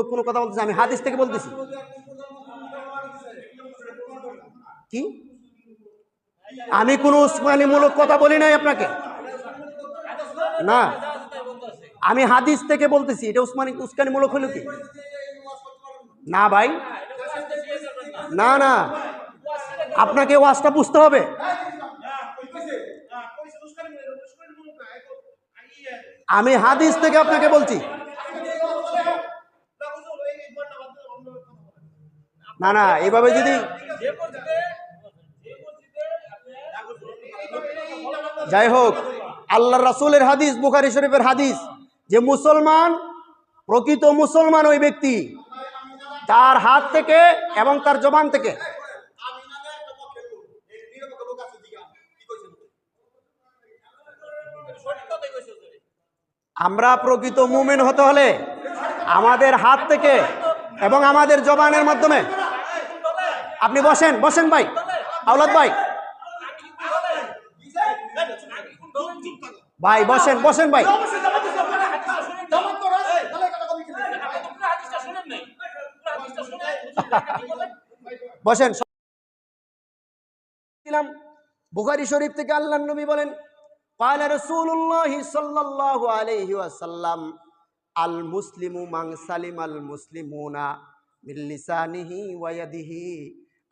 কোনো কথা বলতেছি, আমি হাদিস থেকে বলতেছি। কি? আমি কোনো উস্কানিমূলক কথা বলি নাই আপনাকে? না। আমি হাদিস থেকে বলতেছি, এটা উসমানি উস্কানিমূলক হলো কি? না ভাই। না না। আপনাকে ওয়াজটা বুঝতে হবে। আমি হাদিস থেকে আপনাকে বলছি। না না, এভাবে যদি যাই হোক আল্লাহ রাসূলের হাদিস, বুখারি শরীফের হাদিস, যে মুসলমান, প্রকৃত মুসলমান ওই ব্যক্তি, তার হাত থেকে এবং তার জবান থেকে আমরা প্রকৃত মুমিন হতে হলে আমাদের হাত থেকে এবং আমাদের জবানের মাধ্যমে আপনি বসেন বসেন ভাই। আওলাদ ভাই। ভাই, বসেন বসেন ভাই। বসেন দিলাম বুখারি শরীফ থেকে আল্লাহ নবী বলেন পায়লা রসুল্লাহ সাল্লাহ আলহি আসাল্লাম আল মুসলিমু মাংসালিম আল মুসলিমুনা মিল্লিসানিহি ওয়াদিহি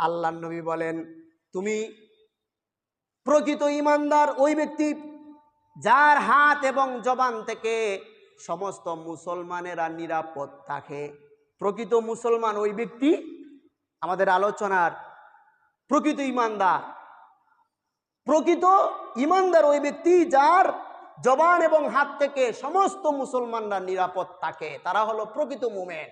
আল্লাহ নবী বলেন, তুমি প্রকৃত ইমানদার ওই ব্যক্তি যার হাত এবং জবান থেকে সমস্ত মুসলমানেরা নিরাপদ থাকে। প্রকৃত মুসলমান ওই ব্যক্তি আমাদের আলোচনার প্রকৃত ইমানদার। প্রকৃত ইমানদার ওই ব্যক্তি যার জবান এবং হাত থেকে সমস্ত মুসলমানরা নিরাপদ থাকে। তারা হলো প্রকৃত মুমেন।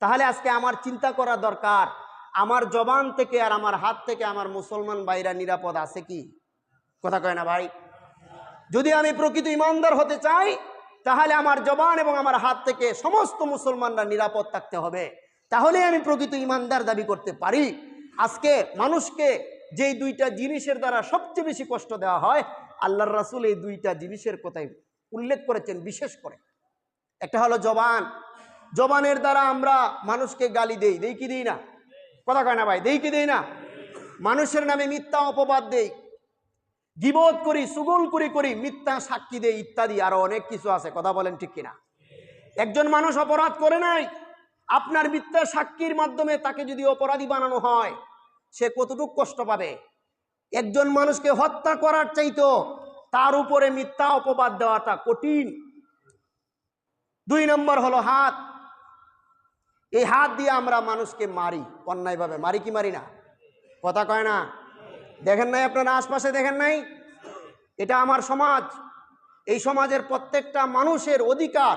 তাহলে আজকে আমার চিন্তা করা দরকার আমার জবান থেকে আর আমার হাত থেকে আমার মুসলমান ভাইরা নিরাপদ আছে কি? কথা কয় না ভাই? যদি আমি প্রকৃত ইমানদার হতে চাই, তাহলে আমার জবান এবং আমার হাত থেকে সমস্ত মুসলমানরা নিরাপদ থাকতে হবে। তাহলে আমি প্রকৃত ইমানদার দাবি করতে পারি। আজকে মানুষকে যেই দুইটা জিনিসের দ্বারা সবচেয়ে বেশি কষ্ট দেওয়া হয়, আল্লাহর রাসুল এই দুইটা জিনিসের কথাই উল্লেখ করেছেন বিশেষ করে। একটা হলো জবান। জবানের দ্বারা আমরা মানুষকে গালি দেই। দেই কি দেই না? কথা কয় না ভাই? দেই কি দেই না? মানুষের নামে মিথ্যা অপবাদ দেই। গিবত করি, সুগল করি করি, মিথ্যা সাক্ষী দেই, ইত্যাদি, আরও অনেক কিছু আছে। কথা বলেন ঠিক কিনা? একজন মানুষ অপরাধ করে নাই, আপনার মিথ্যা সাক্ষীর মাধ্যমে তাকে যদি অপরাধী বানানো হয়, সে কতটুকু কষ্ট পাবে? একজন মানুষকে হত্যা করার চাইতো তার উপরে মিথ্যা অপবাদ দেওয়াটা কঠিন। দুই নম্বর হলো হাত। এই হাত দিয়ে আমরা মানুষকে মারি, অন্যায়ভাবে। মারি কি মারি না? কথা কয় না? দেখেন নাই আপনারা আশপাশে দেখেন নাই? এটা আমার সমাজ। এই সমাজের প্রত্যেকটা মানুষের অধিকার,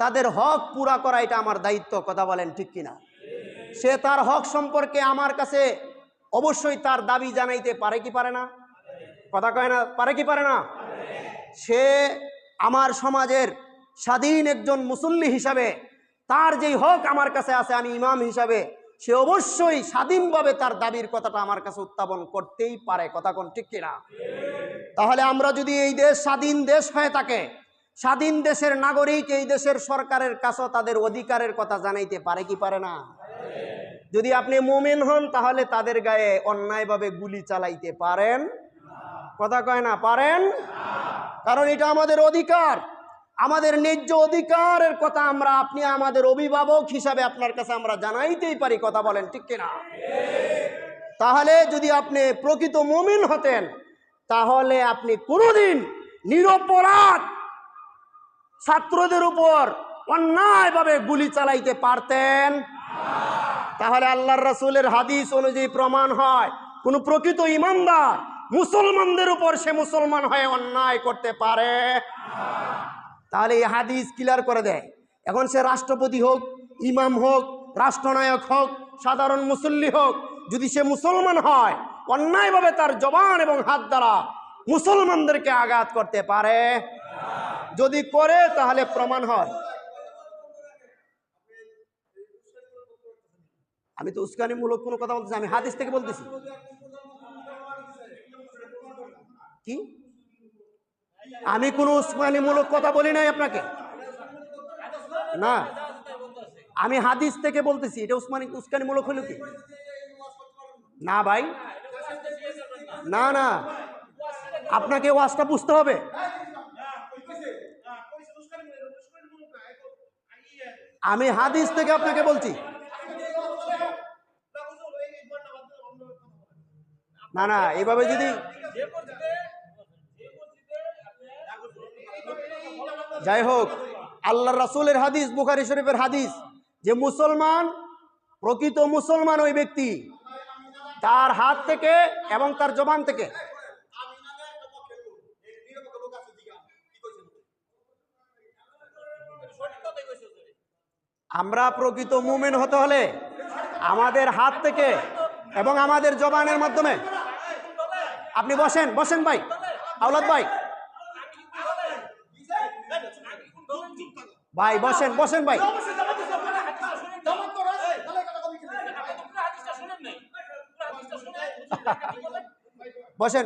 তাদের হক পুরা করা এটা আমার দায়িত্ব, কথা বলেন ঠিক কিনা সে তার হক সম্পর্কে আমার কাছে অবশ্যই তার দাবি জানাইতে পারে কি পারে না? কথা কয় না? পারে কি পারে না? সে আমার সমাজের স্বাধীন একজন মুসল্লি হিসাবে তার যেই হক আমার কাছে আছে, আমি ইমাম হিসাবে, সে অবশ্যই স্বাধীনভাবে তার দাবির কথাটা আমার কাছে উত্থাপন করতেই পারে। কথা কোন ঠিক কিনা? তাহলে আমরা যদি এই দেশ স্বাধীন দেশ হয়ে থাকে, স্বাধীন দেশের নাগরিক এই দেশের সরকারের কাছেও তাদের অধিকারের কথা জানাইতে পারে কি পারে না? যদি আপনি মোমেন হন, তাহলে তাদের গায়ে অন্যায়ভাবে গুলি চালাইতে পারেন। কথা কয় না, পারেন? কারণ এটা আমাদের অধিকার। আমাদের ন্যায্য অধিকারের কথা আমরা, আপনি আমাদের অভিভাবক হিসাবে আপনার কাছে আমরা জানাইতেই পারি, কথা বলেন, ঠিক কিনা? তাহলে যদি আপনি প্রকৃত মুমিন হতেন, তাহলে আপনি কোনোদিন নিরপরাধ ছাত্রদের উপর অন্যায়ভাবে গুলি চালাইতে পারতেন। তাহলে আল্লাহর রাসূলের হাদিস অনুযায়ী প্রমাণ হয়, কোন প্রকৃত ইমানদার মুসলমানদের উপর সে মুসলমান হয়ে অন্যায় করতে পারে। তাহলে এই হাদিস ক্লিয়ার করে দেয়। এখন সে রাষ্ট্রপতি হোক, ইমাম হোক, রাষ্ট্রনায়ক হোক, সাধারণ মুসল্লি হোক, যদি সে মুসলমান হয়, অন্যায়ভাবে তার জবান এবং হাত দ্বারা মুসলমানদেরকে আঘাত করতে পারে। যদি করে, তাহলে প্রমাণ হয়। আমি তো উস্কানিমূলক কোনো কথা বলতেছি, আমি হাদিস থেকে বলতেছি। কি? আমি কোনো উসমানিমূলক কথা বলি নাই আপনাকে। না। আমি হাদিস থেকে বলতেছি, এটা উসমানি উস্কানিমূলক হলো কি? না ভাই। না না। আপনাকে ওয়াজটা বুঝতে হবে। আমি হাদিস থেকে আপনাকে বলছি। না না, এভাবে যদি যাই হোক আল্লাহ রাসূলের হাদিস, বুখারি শরীফের হাদিস, যে মুসলমান, প্রকৃত মুসলমান ওই ব্যক্তি, তার হাত থেকে এবং তার জবান থেকে। আমরা প্রকৃত মুমিন হতে হলে আমাদের হাত থেকে এবং আমাদের জবানের মাধ্যমে। আপনি বসেন বসেন ভাই, আওলাদ ভাই। ভাই বসেন বসেন ভাই। বসেন